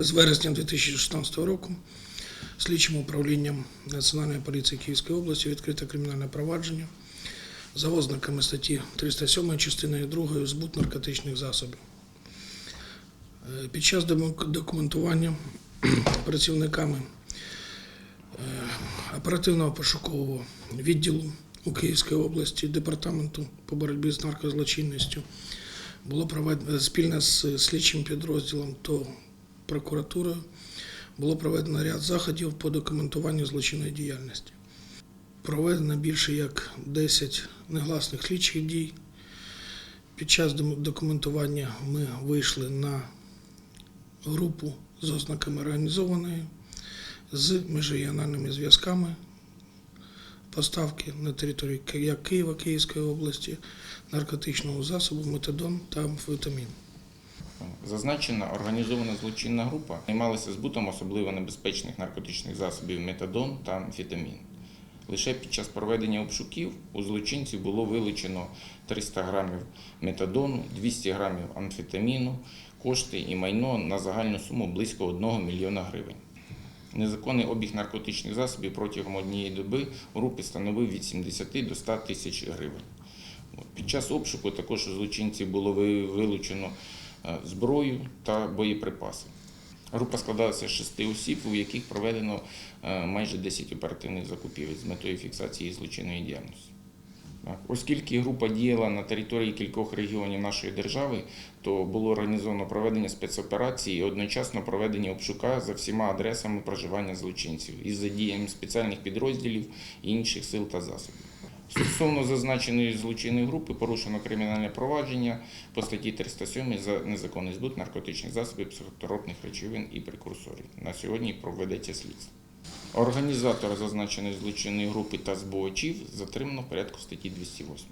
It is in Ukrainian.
З вересня 2016 року слідчим управлінням Національної поліції Київської області відкрите кримінальне провадження за ознаками статті 307 частиною 2 збут наркотичних засобів. Е, Під час документування працівниками е, оперативного пошукового відділу у Київській області Департаменту по боротьбі з наркозлочинністю було проведено спільно з слідчим підрозділом то прокуратурою було проведено ряд заходів по документуванню злочинної діяльності. Проведено більше як 10 негласних слідчих дій. Під час документування ми вийшли на групу з ознаками організованої, з міжрегіональними зв'язками поставки на території як Києва, Київської області наркотичного засобу метадон та амфетамін. Зазначена організована злочинна група займалася збутом особливо небезпечних наркотичних засобів метадон та амфетамін. Лише під час проведення обшуків у злочинців було вилучено 300 грамів метадону, 200 грамів амфетаміну, кошти і майно на загальну суму близько 1 мільйона гривень. Незаконний обіг наркотичних засобів протягом однієї доби у групі становив від 70 до 100 тисяч гривень. Під час обшуку також у злочинців було вилучено зброю та боєприпаси. Група складалася з шести осіб, у яких проведено е, майже 10 оперативних закупівель з метою фіксації злочинної діяльності. Оскільки група діяла на території кількох регіонів нашої держави, то було організовано проведення спецоперації і одночасно проведення обшука за всіма адресами проживання злочинців із задіянням спеціальних підрозділів і інших сил та засобів. Стосовно зазначеної злочинної групи порушено кримінальне провадження по статті 307 за незаконний збут наркотичних засобів, психотропних речовин і прекурсорів. На сьогодні проведеться слідство. Організатора зазначеної злочинної групи та збувачів затримано в порядку статті 208.